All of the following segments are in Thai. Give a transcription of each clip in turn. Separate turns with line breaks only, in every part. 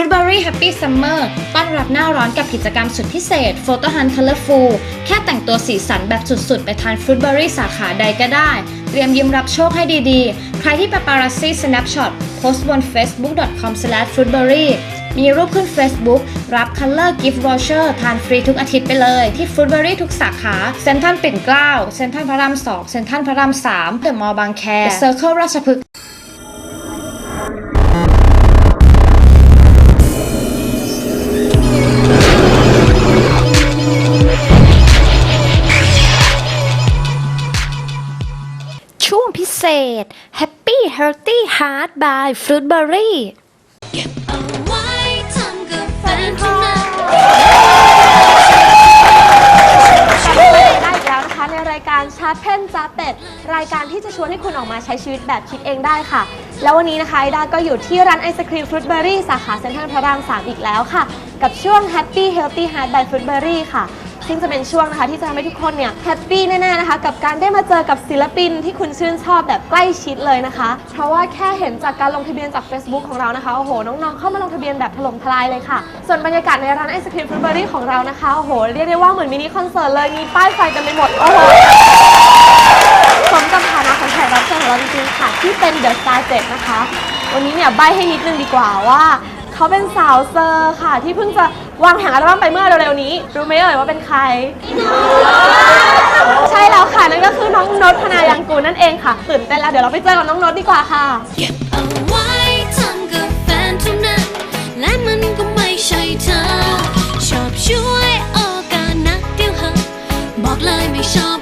Fruitberry Happy Summer ต้อนรับหน้าร้อนกับกิจกรรมสุดพิเศษ Photo Hunt Colorful แค่แต่งตัวสีสันแบบสุดๆ ไปทาน Fruitberry สาขาใดก็ได้ เตรียมยิ้มรับโชคให้ดีๆ ใครที่ Paparazzi Snapshot โพสต์บน facebook.com/fruitberry มีรูปขึ้น Facebook รับ Color Gift Voucher ทานฟรีทุกอาทิตย์ไปเลย ที่ Fruitberry ทุกสาขา เซ็นทรัลปิ่นเกล้า เซ็นทรัลพระราม2เซ็นทรัลพระราม3เดอะมอลล์บางแคเซอร์เคิลราชพฤกษ์ ษ Happy Healthy Heart by Fruitberry
เอาไว้ทำกับแฟนเท่านั้น
ได้อีกแล้วนะคะในรายการชาร์เพนจ้าเป็ดรายการที่จะชวนให้คุณออกมาใช้ชีวิตแบบคิดเองได้ค่ะ แล้ววันนี้นะคะไอดาก็อยู่ที่ร้านไอศครีมฟรุตเบอรี่สาขาเซ็นทรัลพระราม 3 อีกแล้วค่ะ กับช่วง Happy Healthy Heart by Fruitberry ค่ะ ซึ่งจะเป็นช่วงนะคะ ที่จะทำให้ทุกคนเนี่ยแฮปปี้แน่ๆนะคะ กับการได้มาเจอกับศิลปินที่คุณชื่นชอบแบบใกล้ชิดเลยนะคะ เพราะว่าแค่เห็นจากการลงทะเบียนจาก Facebook ของเรานะคะโอ้โหน้องๆเข้ามาลงทะเบียนแบบถล่มทลายเลยค่ะ ส่วนบรรยากาศในร้านไอศครีมฟรุตเบอรี่ของเรานะคะโอ้โหเรียกได้ว่าเหมือนมินิคอนเสิร์ตเลยมีป้ายไฟกันไปหมดโอ้โหสมกับฐานะของแขกรับเชิญของเราจริงๆค่ะ ที่เป็นเดอะสตาร์เจ็ดนะคะ วันนี้เนี่ยใบให้นิดนึงดีกว่าว่า เขาเป็นสาวเซอร์ค่ะ ที่เพิ่งจะ วางแผงอัลบั้มไปเมื่อเร็วๆนี้ รู้ไหมเอ่ยว่าเป็นใคร ใช่แล้วค่ะ นั่นก็คือน้องนดพนายังกูลนั่นเองค่ะ ตื่นเต้นแล้ว เดี๋ยวเราไปเจอกับน้องนดดีกว่าค่ะ
เก็บเอาไว้ทำกับแฟนเท่านั้นและมันก็ไม่ใช่เธอ ชอบช่วยโอกาสนักเดียวเหอะบอกเลยไม่ชอบ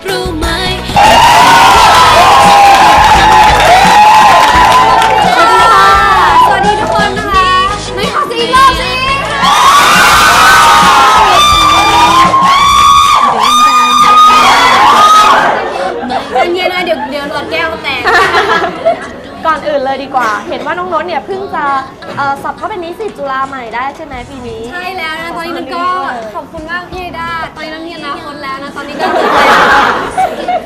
ใหม่ได้ใช่ไหมปีนี้
ใช่แล้วนะ ตอนนี้มันก็ขอบคุณมากพี่ด้าตอนนี้น้ำมีอนาคตแล้วนะ ตอนนี้ก็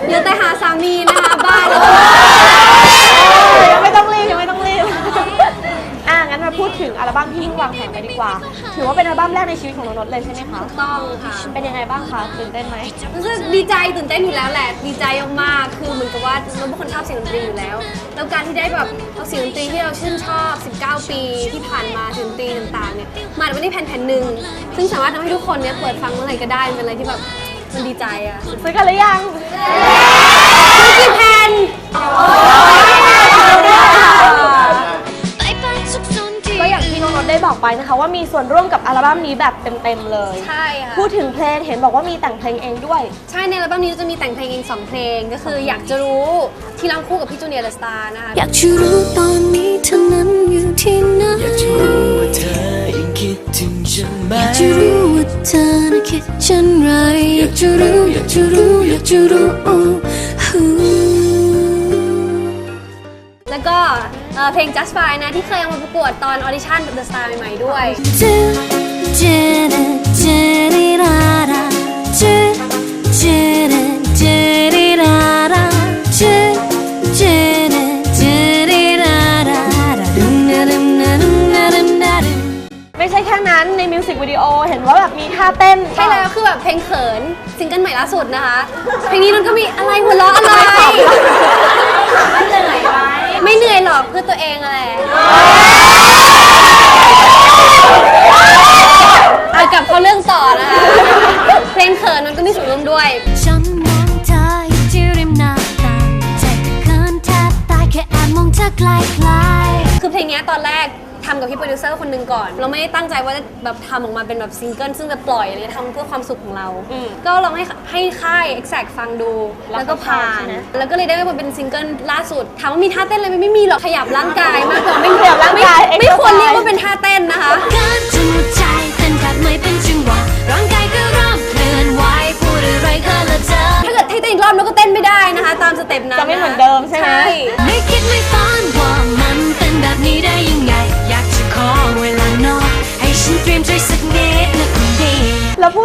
เหลือแต่หาสามีนะคะบ้านแล้ว
ถึงอัลบั้มที่เพิ่งวางแผงไปดีกว่า ถือว่าเป็นอัลบั้มแรกในชีวิตของน้องนดเลยใช่ไหมคะ
ต้องค่ะ
เป็นยังไงบ้างคะตื่นเต้นไหม
รู้สึกดีใจตื่นเต้นอยู่แล้วแหละ ดีใจมากๆคือเหมือนกับว่าเราเป็นคนชอบเสียงดนตรีอยู่แล้ว แล้วการที่ได้แบบเอาเสียงดนตรีที่เราชื่นชอบ 19 ปีที่ผ่านมาเสียงดนตรีต่างๆเนี่ยมาไว้ในแผ่นแผ่นหนึ่งซึ่งสามารถทำให้ทุกคนเนี่ยเปิดฟังเมื่อไหร่ก็ได้มันเป็นอะไรที่แบบมันดีใจอะ
ซื้อกันหรือยัง
กี่แผ่น
ก็
อย่างที่น้องนดได้บอกไปนะคะว่ามีส่วนร่วมกับอัลบั้มนี้แบบเต็มๆเลย
ใช่ค่ะ
พูดถึงเพลงเห็นบอกว่ามีแต่งเพลงเองด้วย
ใช่ในอัลบั้มนี้จะมีแต่งเพลงเองสองเพลงก็คืออยากจะรู้ที่ร้องคู่กับพี่จูเนียร์เดอะสตาร์นะคะ
อยากจะรู้ตอนนี้เธอนั้นอยู่ที่ไหน
อยากจะรู้ว่าเธอยังคิดถึงฉันไหม
อยากจะรู้ว่าเธอน่ะคิดเช่นไร อยากจะรู้อยากจะรู้อยากจะรู้ฮู
แล้วก็ เอ่อเพลง Just Fine นะ ที่เคยเอามาประกวดตอนออดิชั่นกับ The Star ใหม่ๆด้วย
ไม่ใช่แค่นั้นในมิวสิกวิดีโอเห็นว่าแบบมีท่าเต้น
ใช่แล้วคือแบบเพลงเขินซิงเกิลใหม่ล่าสุดนะคะ เพลงนี้มันก็มีอะไรหัวเราะอะไรไม่ ไม่เหนื่อยหรอกเพื่อตัวเองอะไร ก
ทำ
กับพี่โปรดิวเซอร์คนหนึ่งก่อน เราไม่ได้ตั้งใจว่าจะแบบทำออกมาเป็นแบบซิงเกิลซึ่งจะปล่อยอะไรเงี้ยทำเพื่อความสุขของเราก็ลองให้ให้ค่าย Exact ฟังดู แล้วก็ผ่านแล้วก็เลยได้มาเป็นซิงเกิลล่าสุด ถามว่ามีท่าเต้นอะไรไหมไม่มีหรอก ขยับร่างกายมากกว่าไม่
ขยับร่างกาย
ไม่ไม่ควรเรียกว่าเป็นท่าเต้นนะคะ
การจนหัวใจเต้นแบบไม่เป็นจังหวะร่างกายก็เริ่มเคลื่อนไหวพูดอะไรก็ละเธอ
ถ้าเกิดให้เต้นอีกรอบเราก็เต้นไม่ได้นะคะ ตามสเต็ปนั้น
จะไม่เหมือนเดิมใช่ไหม
ไม่คิดไม่ฝันว่ามันเป็น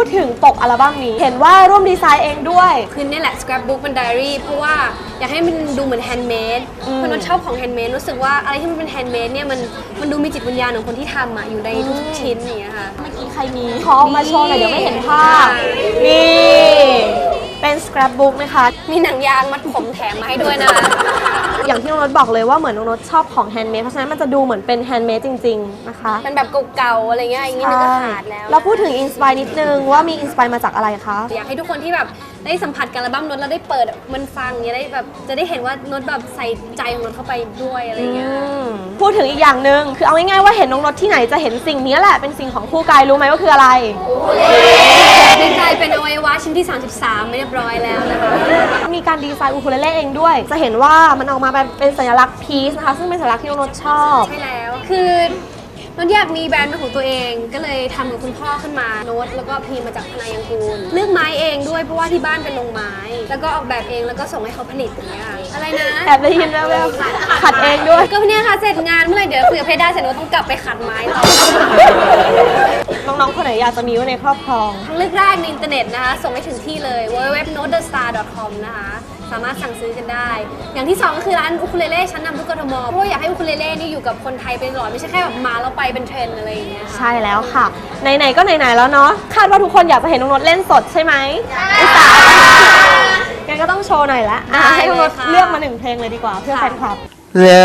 พูดถึงปกอัลบั้มนี้ เห็นว่าร่วมดีไซน์เองด้วย
คือเนี่ยแหละ scrapbook เป็น diary เพราะว่าอยากให้มันดูเหมือน handmade
อืม
เพราะนนชอบของ handmade รู้สึกว่าอะไรที่มันเป็น handmade เนี่ยมันมันดูมีจิตวิญญาณของคนที่ทำอะอยู่ในทุกชิ้นอย่างเงี้ยค่ะ
เมื่อกี้ใครมีขอเอามาโชว์หน่อยเดี๋ยวไม่เห็นภาพ นี่ เป็น scrapbook นะคะ
มีหนังยางมัดผมแถมมาให้ด้วยนะคะ
อย่างที่น้องนดบอกเลยว่าเหมือนน้องนดชอบของแฮนด์เมดเพราะฉะนั้นมันจะดูเหมือนเป็นแฮนด์เมดจริง ๆ นะคะ
เป็นแบบเก่าๆอะไรเงี้ยอย่างนี้นึงก็ขาดแล้ว
เราพูดถึงอินสปายนิดนึงว่ามีอินสปายมาจากอะไรคะ
อยากให้ทุกคนที่แบบได้สัมผัสกับอัลบั้มโนตแล้วได้เปิดมันฟังเนี่ยได้แบบจะได้เห็นว่าโนตแบบใส่ใจของโนตเข้าไปด้วยอะไรเงี้ย
พูดถึงอีกอย่างหนึ่งคือเอาง่ายๆว่าเห็นน้องนดที่ไหนจะเห็นสิ่งนี้แหละเป็นสิ่งของคู่กายรู้ไหมว่าคืออะไร
ในใจเป็นอวัยวะชิ้นที่ 33 ไม่เรียบร้อยแล้วนะคะ
มีการดีไซน์อูคูเลเล่เองด้วย จะเห็นว่ามันออกมาเป็นสัญลักษณ์พีซนะคะ ซึ่งเป็นสัญลักษณ์ที่น้องนชอบ
ใช่แล้ว คือ นนอยากมีแบรนด์เป็นของตัวเอง ก็เลยทำกับคุณพ่อขึ้นมาโน้ตแล้วก็พีมาจากพนายังกูลเลือกไม้เองด้วยเพราะว่าที่บ้านเป็นโรงไม้ แล้วก็ออกแบบเองแล้วก็ส่งให้เขาผลิตอย่างเงี้ยอะไรนะ
แอบได้ยินแววๆขัดเองด้วย
ก็เนี่ยค่ะเสร็จงานเมื่อไหร่เดี๋ยวคุยกับเพชรได้เสร็จโน้ตต้องกลับไปขัดไม้ต่อ
น้องๆคนไหนอยากจะมีไว้ในครอบครอง
ทางเลือกแรกในอินเทอร์เน็ตนะคะ ส่งไปถึงที่เลย www.notethestar.com นะคะ สามารถสั่งซื้อกันได้ อย่างที่สองก็คือร้านอุคุเลเล่ชั้นนำทุกกทมเพราะว่าอยากให้อุคุเลเล่นี่อยู่กับคนไทยไปตลอดไม่ใช่แค่แบบมาแล้วไปเป็นเทรนด์อะไรอย่างเงี้ยค่ะ
ใช่แล้วค่ะ ไหนๆก็ไหนๆแล้วเนาะคาดว่าทุกคนอยากจะเห็นน้องนดเล่นสดใช่ไหมใช่งั้นก็ต้องโชว์หน่อยละอะ
ได้
ให้น้องนด
เลยค่ะ
เลือกมาหนึ่งเพลงเลยดีกว่าเพื่อแฟนคลับ
แล้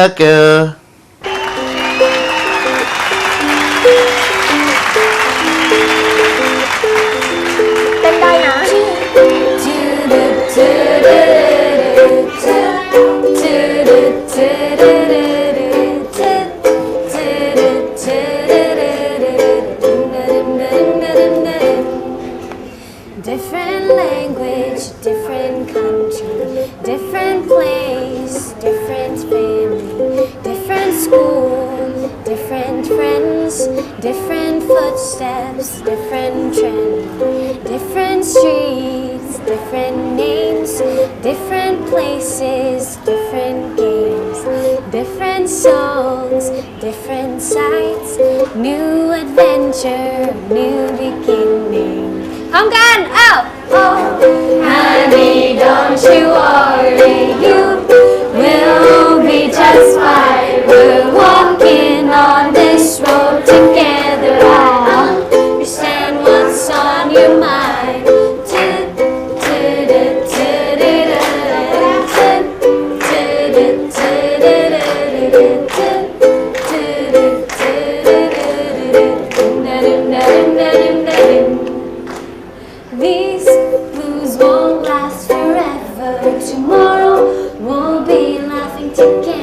Different language, different country, different place, different family, different school, different friends, different footsteps, different trend, different streets, different names, different places, different games, different songs, different sights, new adventure, new beginning.
พร้อมกัน เอ้า
Honey, don't you worry, you will be just fine. We're walking on this road together. Forever. Tomorrow we'll be laughing together,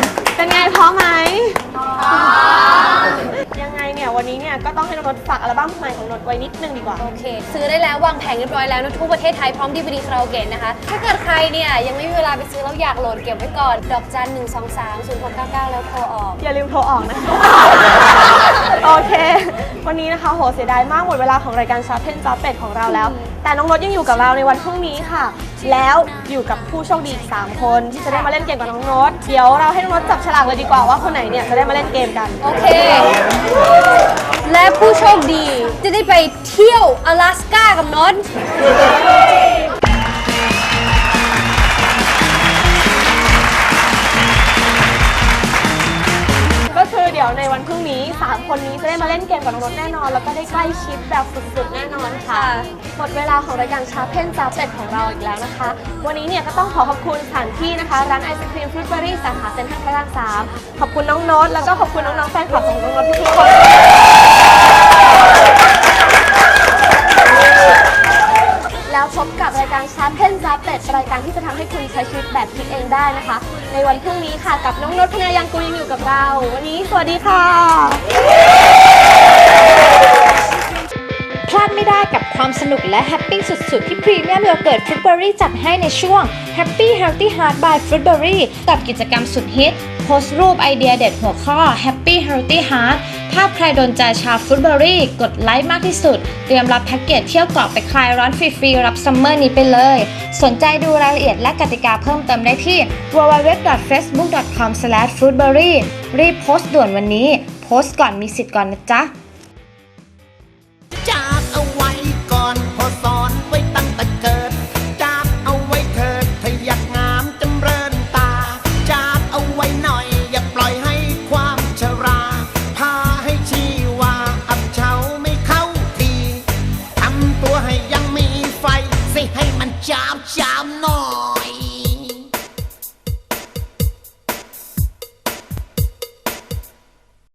น้องนดฝากอัลบั้มใหม่ของนดไว้นิดนึงดีกว่า
โอเค ซื้อได้แล้ววางแผงเรียบร้อยแล้วนะทุกประเทศไทยพร้อมดีวดีคาราโอเกะนะคะ ถ้าเกิดใครเนี่ยยังไม่มีเวลาไปซื้อแล้วอยากโหลดเก็บไว้ก่อน ดอกจัน1 2 3 0 6 9 9แล้วโทรออก
อย่าลืมโทรออกนะคะ โอเค วันนี้นะคะโหเสียดายมากหมดเวลาของรายการชาร์เพนจ้าเป็ดของเราแล้ว แต่น้องรถยังอยู่กับเราในวันพรุ่งนี้ค่ะ แล้วอยู่กับผู้โชคดีอีก3คนที่จะได้มาเล่นเกมกับน้องรถเดี๋ยวเราให้น้องรถจับฉลากเลยดีกว่าว่าคนไหนเนี่ยจะได้มาเล่นเกมกัน
โอเคและผู้โชคดีจะได้ไปเที่ยว阿拉斯ก้ากับนนท์
ก็คือเดี๋ยวในวันพรุ่งนี้ 3 คนนี้จะได้มาเล่นเกมกับน้องรถแน่นอน แล้วก็ได้ใกล้ชิดแบบสุดๆแน่นอนค่ะ หมดเวลาของรายการชาเพนจ้าเป็ดของเราอีกแล้วนะคะ วันนี้เนี่ยก็ต้องขอขอบคุณสถานที่นะคะ ร้านไอศครีมฟรุตเบอรี่สาขาเซ็นทรัลพระรามสามขอบคุณน้องโน้ตแล้วก็ขอบคุณน้องๆแฟนคลับของน้องโน้ตทุกๆคน แล้วพบกับรายการชาร์เพนซาเป็ดรายการที่จะทำให้คุณใช้ชีวิตแบบคิดเองได้นะคะ ในวันพรุ่งนี้ค่ะกับน้องนดพญายังกูยังอยู่กับเรา วันนี้สวัสดีค่ะ
พลาดไม่ได้กับความสนุกและแฮปปี้สุด ๆ ที่พรีเมียมโยเกิร์ตฟรุตเบอรี่จัดให้ในช่วง Happy Healthy Heart by Fruitberry กับกิจกรรมสุดฮิตโพสต์รูปไอเดียเด็ดหัวข้อ Happy Healthy Heart ถ้าใครโดนใจชาวฟุตเบอรี่กดไลค์มากที่สุด เตรียมรับแพ็กเกจเที่ยวเกาะไปคลายร้อนฟรีๆรับซัมเมอร์นี้ไปเลย สนใจดูรายละเอียดและกติกาเพิ่มเติมได้ที่ www.facebook.com/foodberry รีบโพสต์ด่วนวันนี้ โพสต์ก่อนมีสิทธิ์ก่อนนะจ๊ะ